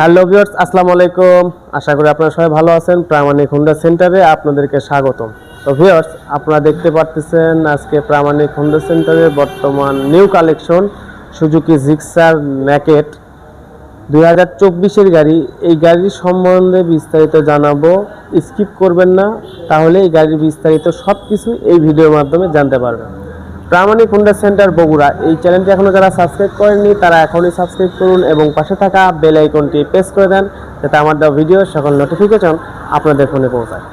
Hello viewers আসসালামু আলাইকুম। আশা করি আপনারা সবাই ভালো আছেন। প্রামাণিক হুন্ডা সেন্টারে আপনাদেরকে স্বাগতম। তো ভিউয়ার্স আপনারা দেখতে পাচ্ছেন আজকে প্রামাণিক হুন্ডা সেন্টারে বর্তমান নিউ কালেকশন সুজুকি জিক্সার ম্যাকেট দুই হাজার চব্বিশের গাড়ি, এই গাড়ির সম্বন্ধে বিস্তারিত জানাব। স্কিপ করবেন না, তাহলে এই গাড়ির বিস্তারিত সব কিছু এই ভিডিওর মাধ্যমে জানতে পারবেন। Pramanik Honda centre Bogura. এই চ্যানেলটি এখনও যারা সাবস্ক্রাইব করেননি, তারা এখনই সাবস্ক্রাইব করুন এবং পাশে থাকা বেল আইকনটি প্রেস করে দেন, যাতে আমার দেওয়া ভিডিও সকল নোটিফিকেশন আপনাদের ফোনে পৌঁছায়।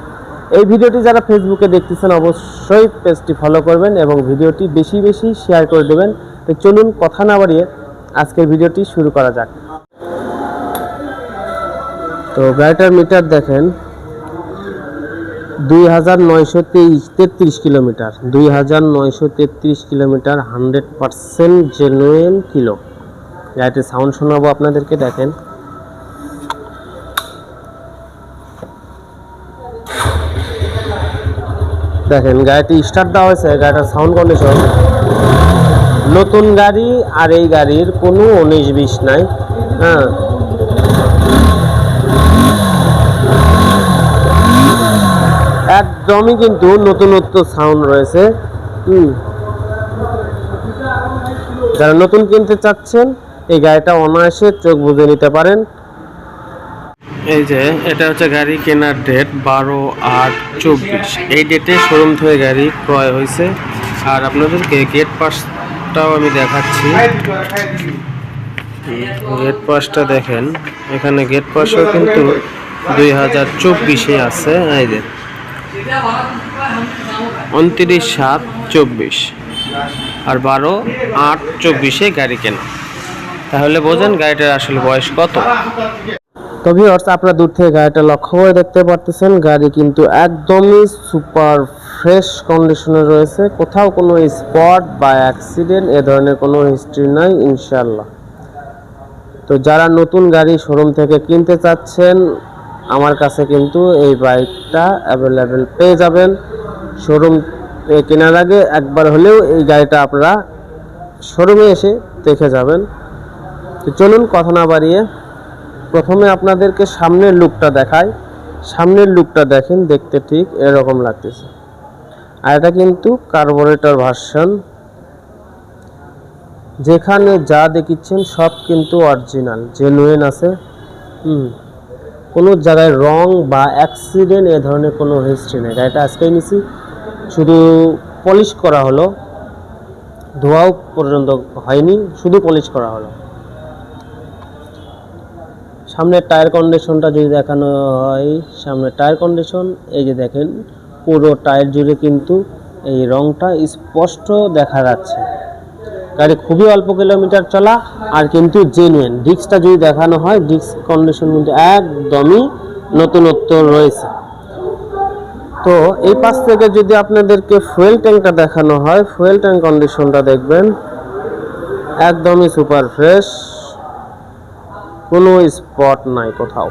এই ভিডিওটি যারা ফেসবুকে দেখতেছেন, অবশ্যই পেজটি ফলো করবেন এবং ভিডিওটি বেশি বেশি শেয়ার করে দেবেন। তো চলুন কথা না বাড়িয়ে আজকের ভিডিওটি শুরু করা যাক। তো গাড়িটার মিটার দেখেন। দুই হাজার নয়শো তেইশ, তেত্রিশ কিলোমিটার। দুই হাজার নয়শো তেত্রিশ kilometre, hundred percent genuine kilo. গাড়িটির সাউন্ড শোনাবো আপনাদেরকে, দেখেন। দেখেন, গাড়িটি স্টার্ট দেওয়া হয়েছে, গাড়িটার সাউন্ড কন্ডিশন নতুন গাড়ি আর এই গাড়ির কোনো উনিশ বিশ নাই হ্যাঁ। একদমই কিন্তু নতুনত্ব সাউন্ড রয়েছে। যারা নতুন কিনতে চাচ্ছেন, এই গাড়িটা অনায়াসে চোখ বুঝে নিতে পারেন। এই যে, এটা হচ্ছে গাড়ি কেনার ডেট বারো আট চব্বিশ। এই ডেটে শোরুম থেকে গাড়ি ক্রয় হয়েছে। আর আপনাদেরকে গেট পাসটাও আমি দেখাচ্ছি। গেট পাসটা দেখেন। এখানে গেট পাসও কিন্তু দুই হাজার চব্বিশে আছে। এই যে উনত্রিশ সাত চব্বিশ। আর বারো আট চব্বিশে গাড়ি কেনা। তাহলে বোঝেন গাড়িটার আসলে বয়স কত। তো ভিউয়ার্স আপনারা দূর থেকে গাড়িটা লক্ষ্য করে দেখতে পারতেছেন, গাড়ি কিন্তু একদমই সুপার ফ্রেশ কন্ডিশনে রয়েছে। কোথাও কোনো স্পট বা অ্যাক্সিডেন্ট এ ধরনের কোনো হিস্ট্রি নাই ইনশাল্লাহ তো যারা নতুন গাড়ি শোরুম থেকে কিনতে চাচ্ছেন আমার কাছে কিন্তু এই বাইকটা অ্যাভেলেবেল পেয়ে যাবেন। শোরুম কেনার আগে একবার হলেও এই গাড়িটা আপনারা শোরুমে এসে দেখে যাবেন। তো চলুন কথা না বাড়িয়ে প্রথমে আপনাদেরকে সামনের লুকটা দেখাই। সামনের লুকটা দেখেন, দেখতে ঠিক এরকম লাগতেছে। আর এটা কিন্তু কার্বোরেটর ভার্সন যেখানে যা দেখিচ্ছেন সব কিন্তু অরিজিনাল জেনুইন আছে। হুম। কোনো জায়গায় রং বা অ্যাক্সিডেন্ট এ ধরনের কোনো হিস্ট্রি নেই। গাড়িটা আজকেই নিছি। শুধু পলিশ করা হলো। ধোয়াও পর্যন্ত হয়নি, শুধু পলিশ করা হলো। সামনের টায়ার কন্ডিশনটা যদি দেখানো হয়, সামনের টায়ার কন্ডিশন এই যে দেখেন, পুরো টায়ার জুড়ে কিন্তু এই রংটা স্পষ্ট দেখা যাচ্ছে। গাড়ি খুবই অল্প কিলোমিটার চলা আর কিন্তু জেনুইন ডিস্কটা যদি দেখানো হয় ডিস্ক কন্ডিশন কিন্তু একদমই নতুনত্ব রয়েছে। তো এই পাশ থেকে যদি আপনাদেরকে ফুয়েল ট্যাঙ্কটা দেখানো হয় ফুয়েল ট্যাঙ্ক কন্ডিশনটা দেখবেন, একদমই সুপার ফ্রেশ কোনো স্পট নাই কোথাও।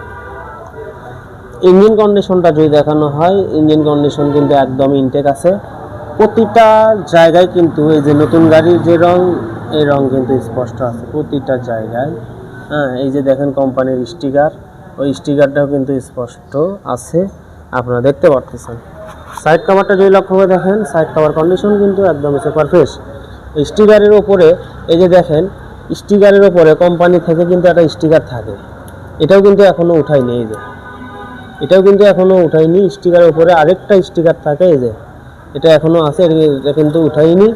ইঞ্জিন কন্ডিশনটা যদি দেখানো হয় ইঞ্জিন কন্ডিশন কিন্তু একদম ইনটেক আছে। প্রতিটা জায়গায় কিন্তু এই যে নতুন গাড়ির যে রং, এই রং কিন্তু স্পষ্ট আছে, প্রতিটা জায়গায়। হ্যাঁ এই যে দেখেন কোম্পানির স্টিকার, ওই স্টিকারটাও কিন্তু স্পষ্ট আছে, আপনারা দেখতে পারতেছেন। সাইড কাভারটা যদি লক্ষ্য করে দেখেন, সাইড কাভার কন্ডিশন কিন্তু একদম সুপার ফ্রেশ স্টিকারের ওপরে এই যে দেখেন, স্টিকারের ওপরে কোম্পানি থেকে কিন্তু একটা স্টিকার থাকে। এটাও কিন্তু এখনও উঠায়নি, এই যে। এটাও কিন্তু এখনও উঠায়নি, স্টিকারের উপরে আরেকটা স্টিকার থাকে, এই যে। এটা এখনও আছে, এটা কিন্তু উঠাইনি।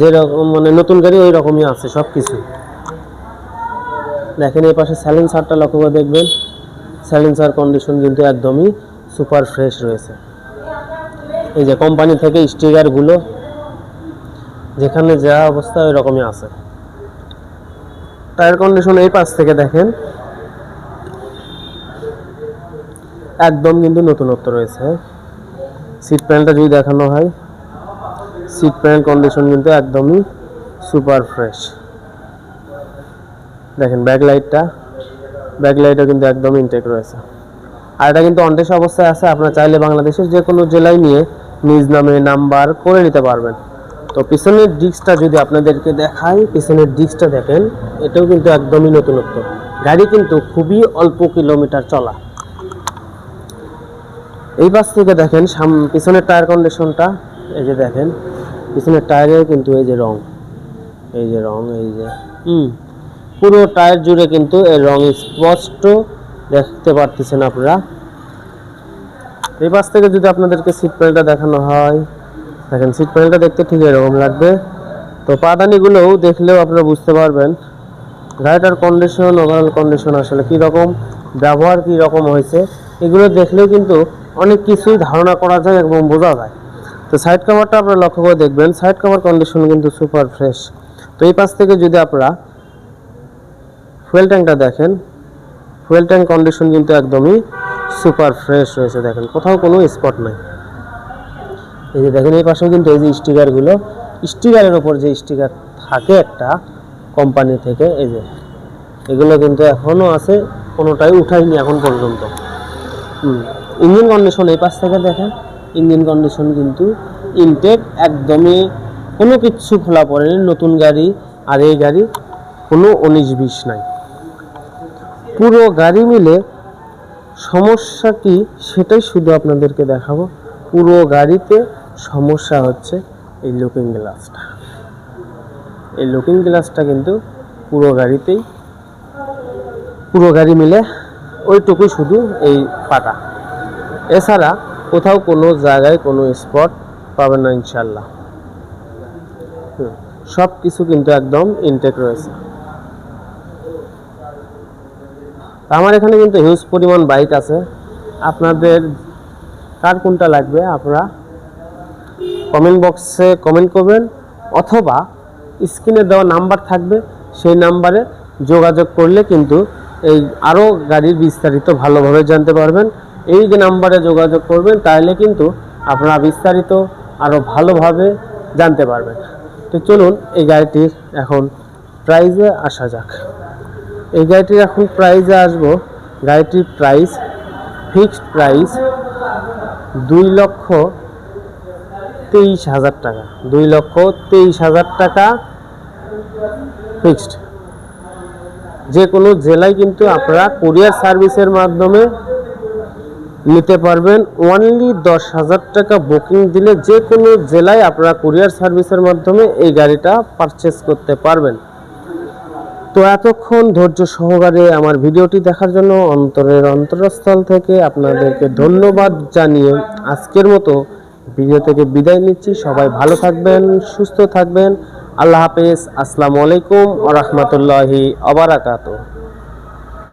যেরকম মানে নতুন গাড়ি ওই রকমই আছে সব কিছু দেখেন এই পাশে স্যালেন্সারটা লক্ষ্য করে দেখবেন। স্যালেন্সার কন্ডিশন কিন্তু একদমই সুপার ফ্রেশ রয়েছে। এই যে কোম্পানি থেকে স্টিকারগুলো যেখানে যা অবস্থা ওই রকমই আছে। টায়ার কন্ডিশন এই পাশ থেকে দেখেন। একদম কিন্তু নতুনত্ব রয়েছে। সিট প্যান্টটা যদি দেখানো হয় সিট প্যান্ট কন্ডিশন কিন্তু একদমই সুপার ফ্রেশ দেখেন ব্যাক লাইটটা ব্যাক লাইটও কিন্তু একদম ইনটেক রয়েছে। আর এটা কিন্তু অনটেস অবস্থায় আছে, আপনারা চাইলে বাংলাদেশের যে কোনো জেলায় নিয়ে নিজ নামে নাম্বার করে নিতে পারবেন। তো পিছনের ডিস্কটা যদি আপনাদেরকে দেখাই, পিছনের ডিস্কটা দেখেন, এটাও কিন্তু একদমই নতুনত্ব। গাড়ি কিন্তু খুবই অল্প কিলোমিটার চলা। এই পাশ থেকে দেখেন, সাম, পিছনের টায়ার কন্ডিশনটা এই যে দেখেন, পিছনের টায়ারেও কিন্তু এই যে রং, এই যে রং, এই যে, হুম, পুরো টায়ার জুড়ে কিন্তু এই রং স্পষ্ট দেখতে পারতেছেন আপনারা। এই পাশ থেকে যদি আপনাদেরকে সিট প্যানেলটা দেখানো হয়, দেখেন সিট প্যানেলটা দেখতে ঠিক এরকম লাগবে। তো পাদানিগুলোও দেখলেও আপনারা বুঝতে পারবেন গাড়িটার কন্ডিশন ওভারঅল কন্ডিশন আসলে কি রকম, ব্যবহার কি রকম হয়েছে, এগুলো দেখলেও কিন্তু অনেক কিছুই ধারণা করা যায় এবং বোঝা যায়। তো সাইড কভারটা আপনারা লক্ষ্য করে দেখবেন সাইড কভার কন্ডিশন কিন্তু সুপার ফ্রেশ তো এই পাশ থেকে যদি আপনারা ফুয়েল ট্যাঙ্কটা দেখেন ফুয়েল ট্যাঙ্ক কন্ডিশন কিন্তু একদমই সুপার ফ্রেশ রয়েছে দেখেন, কোথাও কোনো স্পট নাই। এই যে দেখেন, এই পাশেও কিন্তু এই যে স্টিকারগুলো স্টিকারের ওপর যে স্টিকার থাকে একটা কোম্পানি থেকে, এই যে এগুলো কিন্তু এখনও আছে, কোনোটাই উঠাইনি এখন পর্যন্ত। হুম। ইঞ্জিন কন্ডিশন এই পাশ থেকে দেখেন, ইঞ্জিন কন্ডিশন কিন্তু ইনটেক একদমই কোনো কিচ্ছু খোলা পড়েনি, নতুন গাড়ি আর এই গাড়ি কোনো উনিশ বিশ নাই। পুরো গাড়ি মিলে সমস্যা কি সেটাই শুধু আপনাদেরকে দেখাবো। পুরো গাড়িতে সমস্যা হচ্ছে এই লুকিং গ্লাসটা এই লুকিং গ্লাসটা কিন্তু পুরো গাড়িতেই, পুরো গাড়ি মিলে ওইটুকুই শুধু এই ফাটা এছাড়া কোথাও কোনো জায়গায় কোনো স্পট পাবেন না ইনশাল্লাহ সব কিছু কিন্তু একদম ইনটেক রয়েছে। আমার এখানে কিন্তু হিউজ পরিমাণ বাইক আছে। আপনাদের কার কোনটা লাগবে আপনারা কমেন্ট বক্সে কমেন্ট করবেন, অথবা স্ক্রিনে দেওয়া নাম্বার থাকবে, সেই নাম্বারে যোগাযোগ করলে কিন্তু এই আরও গাড়ির বিস্তারিত ভালোভাবে জানতে পারবেন। এই যে নাম্বারে যোগাযোগ করবেন, তাহলে কিন্তু আপনারা বিস্তারিত আরও ভালোভাবে জানতে পারবেন। তো চলুন, এই গাড়িটির এখন প্রাইজে আসা যাক। এই গাড়িটির এখন প্রাইজে আসব। গাড়িটির প্রাইস ফিক্সড প্রাইস দুই লক্ষ তেইশ হাজার টাকা। দুই লক্ষ তেইশ হাজার টাকা ফিক্সড যে কোনো জেলায় কিন্তু আপনারা কুরিয়ার সার্ভিসের মাধ্যমে নিতে পারবেন অনলি দশ হাজার টাকা বুকিং দিলে যে কোনো জেলায় আপনারা কুরিয়ার সার্ভিসের মাধ্যমে এই গাড়িটা পারচেস করতে পারবেন। তো এতক্ষণ ধৈর্য সহকারে আমার ভিডিওটি দেখার জন্য অন্তরের অন্তরস্থল থেকে আপনাদেরকে ধন্যবাদ জানিয়ে আজকের মতো ভিডিও থেকে বিদায় নিচ্ছি। সবাই ভালো থাকবেন, সুস্থ থাকবেন। আল্লাহ হাফেজ। আসসালামু আলাইকুম ওরহমতুল্লাহি অবরাকাত